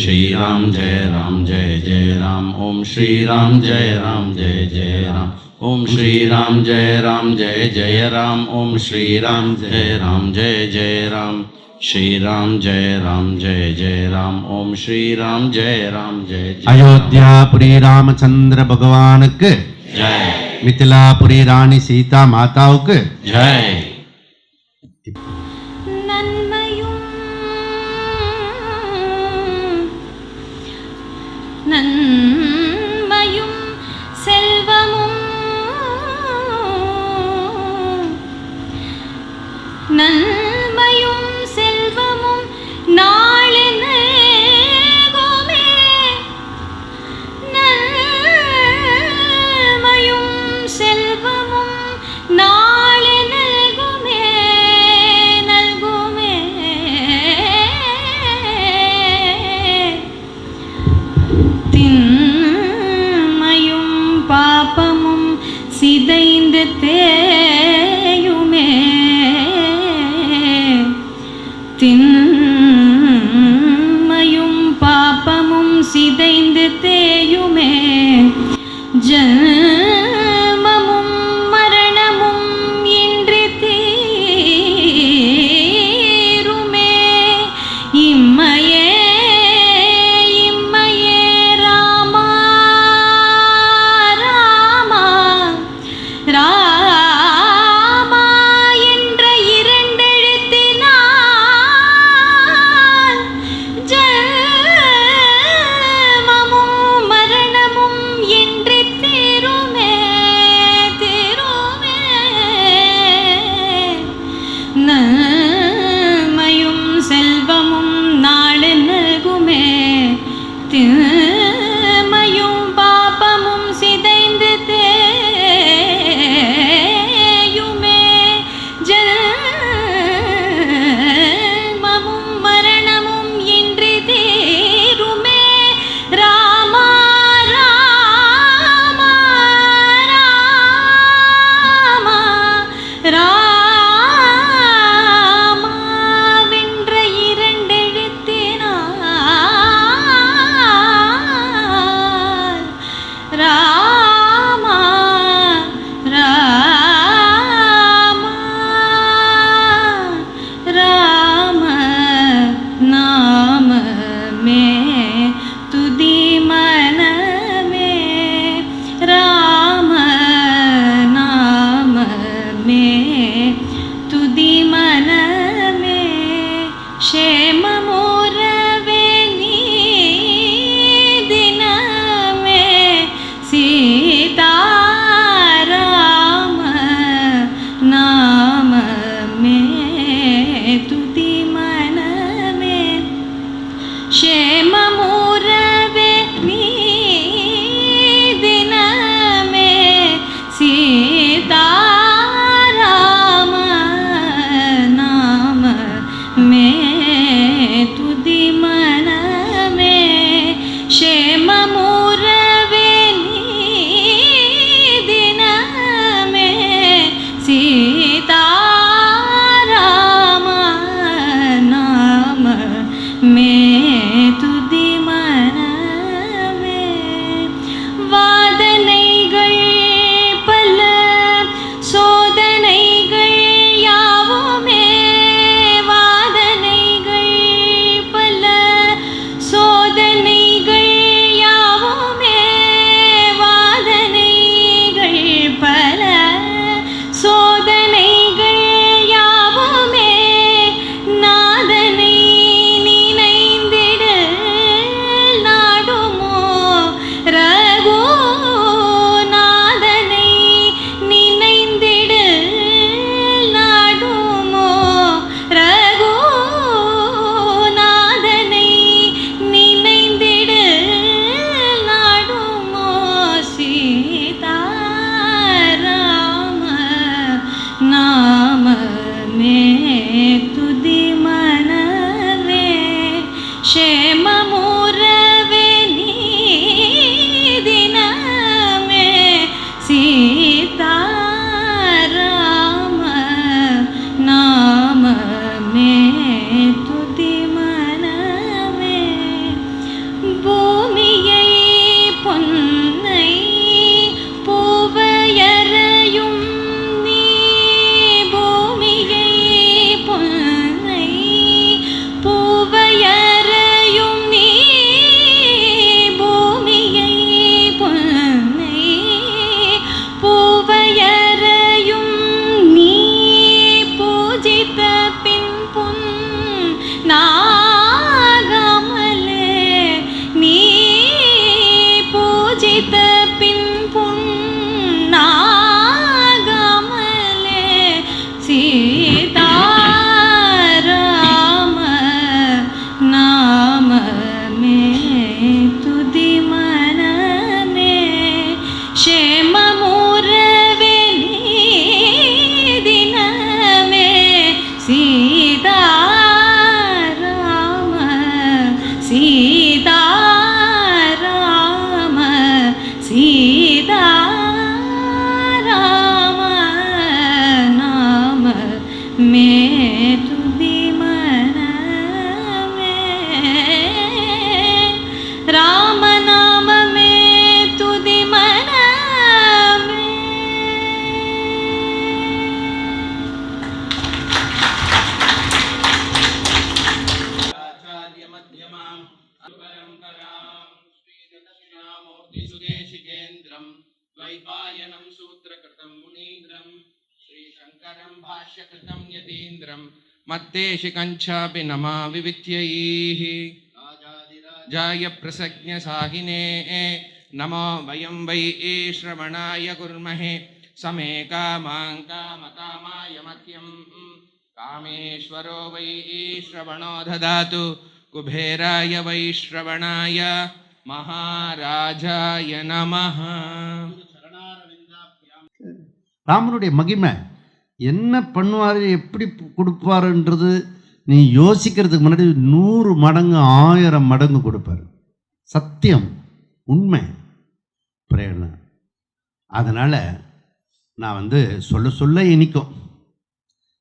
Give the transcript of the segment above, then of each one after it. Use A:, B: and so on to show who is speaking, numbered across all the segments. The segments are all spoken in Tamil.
A: श्री राम जय राम जय जय राम ओम श्री राम जय राम जय जय राम ओम श्री राम जय राम जय जय राम ओम श्री राम जय राम जय जय राम श्री राम जय राम जय जय राम ओम श्री राम जय राम जय अयोध्यापुरी
B: रामचंद्र भगवान के
A: जय
C: मिथिलापुरी रानी
D: सीता माताओं के जय শ্যাম यतीन्द्रं मत्तेशिकञ्चापि नमामि विद्यैः जाय प्रसज्ञसाहिने नमो वयं वै श्रवणाय कुर्महे समे कामां कामकामाय मह्यं कामेश्वरो वै श्रवणो ददातु कुबेराय वै श्रवणाय महाराजाय नमः
B: ராமனுடைய மகிமை என்ன பண்ணுவார் எப்படி கொடுப்பாருன்றது நீ யோசிக்கிறதுக்கு முன்னாடி நூறு மடங்கு ஆயிரம் மடங்கு கொடுப்பார். சத்தியம் உண்மை. பிரேரணை அதனால் நான் வந்து சொல்ல சொல்ல இனிக்கும்.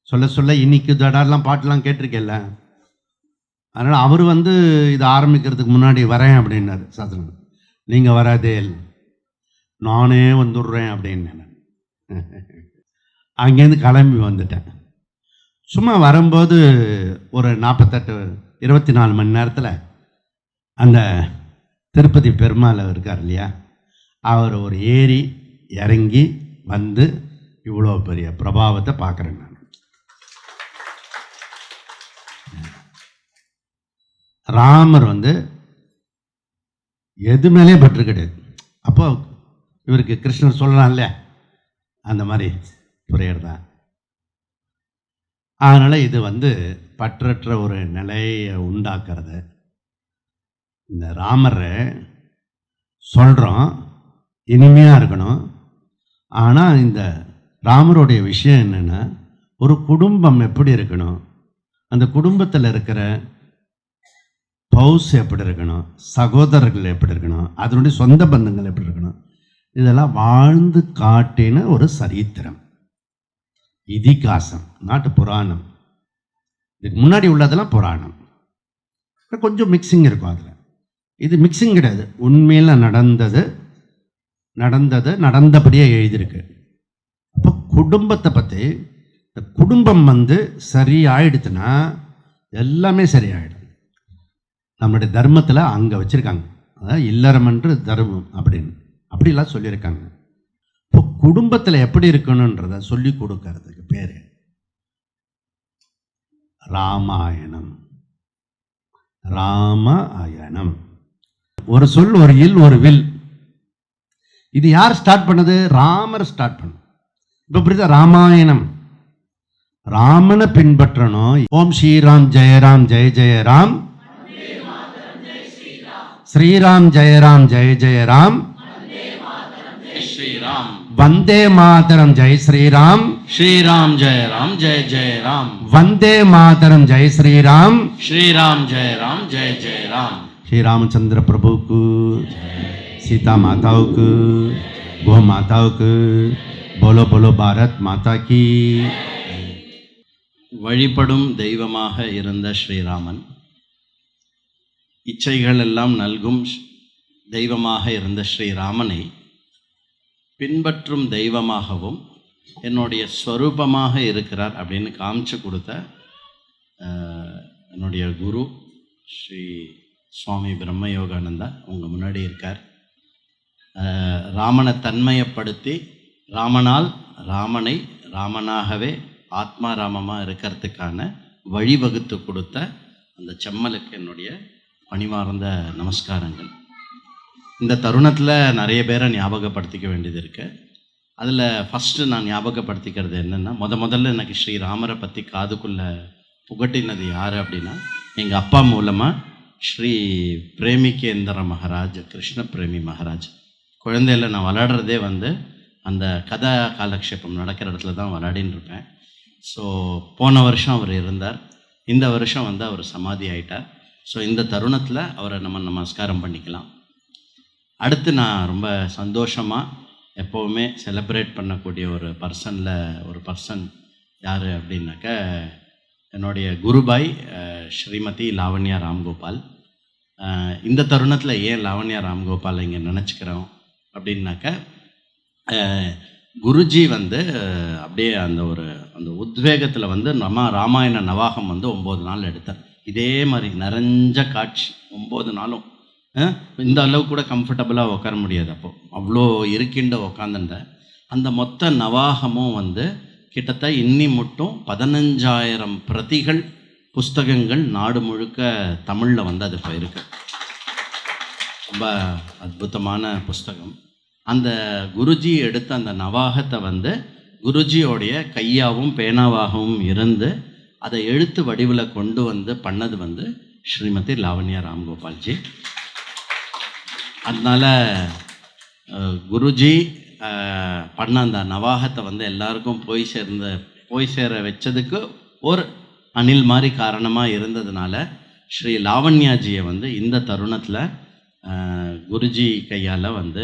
B: சொல்ல சொல்ல இனிக்குதடாலாம் பாட்டெலாம் கேட்டிருக்கேல்ல அதனால் அவர் வந்து இதை ஆரம்பிக்கிறதுக்கு முன்னாடி வரேன் அப்படின்னாரு சாதனம் நீங்கள் வராதே நானே வந்துடுறேன் அப்படின்னு நான் அங்கேருந்து கிளம்பி வந்துட்டேன். சும்மா வரும்போது ஒரு நாற்பத்தெட்டு இருபத்தி நாலு மணி நேரத்தில் அந்த திருப்பதி பெருமாள் இருக்கார் இல்லையா? அவர் ஒரு ஏறி இறங்கி வந்து இவ்வளோ பெரிய பிரபாவத்தை பார்க்குறேன் நான். ராமர் வந்து எது மேலே பற்று கிடையாது. அப்போ இவருக்கு கிருஷ்ணர் சொல்லலாம்ல அந்த மாதிரி. ப்ரேயர் தான் அதனால் இது வந்து பற்றற்ற ஒரு நிலையை உண்டாக்குறது. இந்த ராமரை சொல்கிறோம் இனிமையாக இருக்கணும். ஆனால் இந்த ராமருடைய விஷயம் என்னென்னா ஒரு குடும்பம் எப்படி இருக்கணும்? அந்த குடும்பத்தில் இருக்கிற பவுஸ் எப்படி இருக்கணும்? சகோதரர்கள் எப்படி இருக்கணும்? அதனுடைய சொந்த பந்தங்கள் எப்படி இருக்கணும்? இதெல்லாம் வாழ்ந்து காட்டின ஒரு சரித்திரம். இதிகாசம் நாட்டு புராணம். இதுக்கு முன்னாடி உள்ளதெல்லாம் புராணம். கொஞ்சம் மிக்சிங் இருக்கும் அதில். இது மிக்சிங் கிடையாது. உண்மையில் நடந்தது நடந்தது நடந்தபடியே எழுதியிருக்கு. அப்போ குடும்பத்தை பற்றி இந்த குடும்பம் வந்து சரியாயிடுச்சுன்னா எல்லாமே சரியாயிடும். நம்மளுடைய தர்மத்தில் அங்கே வச்சுருக்காங்க. அதாவது இல்லறம் என்று தர்மம் அப்படின்னு. அப்படிலாம் சொல்லியிருக்காங்க. குடும்பத்தில் எப்படி இருக்கணுன்றத சொல்லி கொடுக்கறதுக்கு பேர் ராமாயணம். ராமாயணம். ஒரு சொல் ஒரு இல் ஒரு வில். இது யார் ஸ்டார்ட் பண்ணது? ராமர் ஸ்டார்ட் பண்ண. இப்போ புரியுதா? ராமாயணம். ராமனை பின்பற்றணும். ஓம் ஸ்ரீராம் ஜெயராம் ஜெய ஜெயராம் ஸ்ரீராம் ஜெயராம் ஜெய ஜெயராம்
A: ஸ்ரீராம்.
B: வந்தே மாதரம் ஜெய் ஸ்ரீராம்
A: श्रीराम जय राम जय जय राम
B: வந்தே மாதரம் ஜெய் ஸ்ரீராம்
A: श्रीराम जय राम जय जय राम
B: श्री रामचंद्र प्रभु को सीता माताओं को गो माताओं को बोलो बोलो भारत माता की
A: வழிபடும் தெய்வமாக இருந்த ஸ்ரீராமன் இச்சைகள் எல்லாம் நல்கும் ஸ்- தெய்வமாக இருந்த ஸ்ரீராமனை பின்பற்றும் தெய்வமாகவும் என்னுடைய ஸ்வரூபமாக இருக்கிறார் அப்படின்னு காமிச்சு கொடுத்த என்னுடைய குரு ஸ்ரீ சுவாமி பிரம்ம யோகானந்தா உங்கள் முன்னாடி இருக்கார். ராமனை தன்மையப்படுத்தி ராமனால் ராமனை ராமனாகவே ஆத்மா ராமமாக இருக்கிறதுக்கான வழிவகுத்து கொடுத்த அந்த செம்மலுக்கு என்னுடைய பணிவார்ந்த நமஸ்காரங்கள். இந்த தருணத்தில் நிறைய பேரை ஞாபகப்படுத்திக்க வேண்டியது இருக்குது அதில் ஃபஸ்ட்டு நான் ஞாபகப்படுத்திக்கிறது என்னென்னா முத முதல்ல எனக்கு ஸ்ரீராமரை பற்றி காதுக்குள்ளே புகட்டினது யார் அப்படின்னா எங்கள் அப்பா மூலமாக ஸ்ரீ பிரேமிகேந்திர மகாராஜ் கிருஷ்ண பிரேமி மகாராஜ். குழந்தையில் நான் விளாடுறதே வந்து அந்த கதா காலக்ஷேபம் நடக்கிற இடத்துல தான் விளாடின்னு இருப்பேன். ஸோ போன வருஷம் அவர் இருந்தார். இந்த வருஷம் வந்து அவர் சமாதி ஆயிட்டார். ஸோ இந்த தருணத்தில் அவரை நம்ம நமஸ்காரம் பண்ணிக்கலாம். அடுத்து நான் ரொம்ப சந்தோஷமாக எப்போவுமே செலப்ரேட் பண்ணக்கூடிய ஒரு பர்சனில் ஒரு பர்சன் யார் அப்படின்னாக்க என்னுடைய குருபாய் ஸ்ரீமதி லாவண்யா ராம்கோபால். இந்த தருணத்தில் ஏன் லாவண்யா ராம்கோபால் இங்கே நினச்சிக்கிறோம் அப்படின்னாக்க குருஜி வந்து அப்படியே அந்த ஒரு அந்த உத்வேகத்தில் வந்து நம்ம ராமாயண நவாகம் வந்து ஒம்பது நாள் எடுத்தார். இதே மாதிரி நிறைஞ்ச காட்சி ஒம்பது நாளும் இந்த அளவு கூட கம்ஃபர்டபுளாக உட்கார முடியாது அப்போ. அவ்வளோ இருக்கின்ற உக்காந்துட்ட அந்த மொத்த நவாகமும் வந்து கிட்டத்தட்ட இன்னி மட்டும் பதினஞ்சாயிரம் பிரதிகள் புஸ்தகங்கள் நாடு முழுக்க தமிழில் வந்து அது இப்போ இருக்கு ரொம்ப அற்புதமான புஸ்தகம். அந்த குருஜி எடுத்த அந்த நவாகத்தை வந்து குருஜியோடைய கையாகவும் பேனாவாகவும் இருந்து அதை எழுத்து வடிவில் கொண்டு வந்து பண்ணது வந்து ஸ்ரீமதி லாவண்யா ராம்கோபால்ஜி. அதனால் குருஜி பண்ண அந்த நவாகத்தை வந்து எல்லாருக்கும் போய் சேர்ந்த போய் சேர வச்சதுக்கு ஒரு அணில் மாதிரி காரணமாக இருந்ததுனால ஸ்ரீ லாவண்யாஜியை வந்து இந்த தருணத்தில் குருஜி கையால் வந்து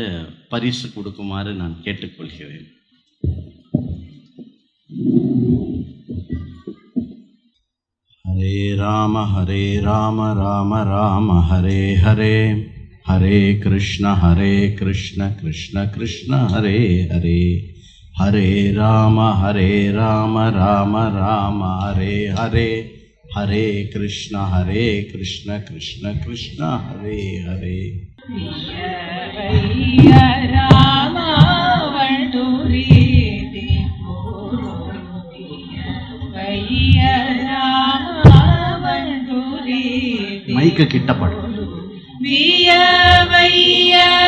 A: பரிசு கொடுக்குமாறு நான் கேட்டுக்கொள்கிறேன். ஹரே ராம ஹரே ராம ராம ராம ஹரே ஹரே. हरे कृष्ण हरे कृष्ण कृष्ण कृष्ण हरे हरे हरे राम हरे राम राम राम हरे हरे हरे कृष्ण हरे कृष्ण कृष्ण कृष्ण हरे हरे மைக்கு கிட்ட படு
E: Maria.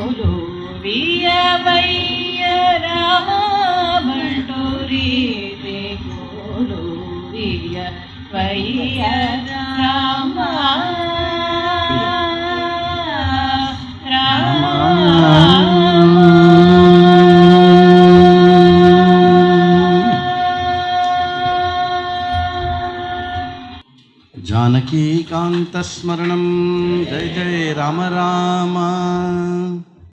E: పూలు వియవయ్య రామంటూరి పూలు వియవయ్య రామ.
A: जानकीकान्तस्मरणं जय जय राम राम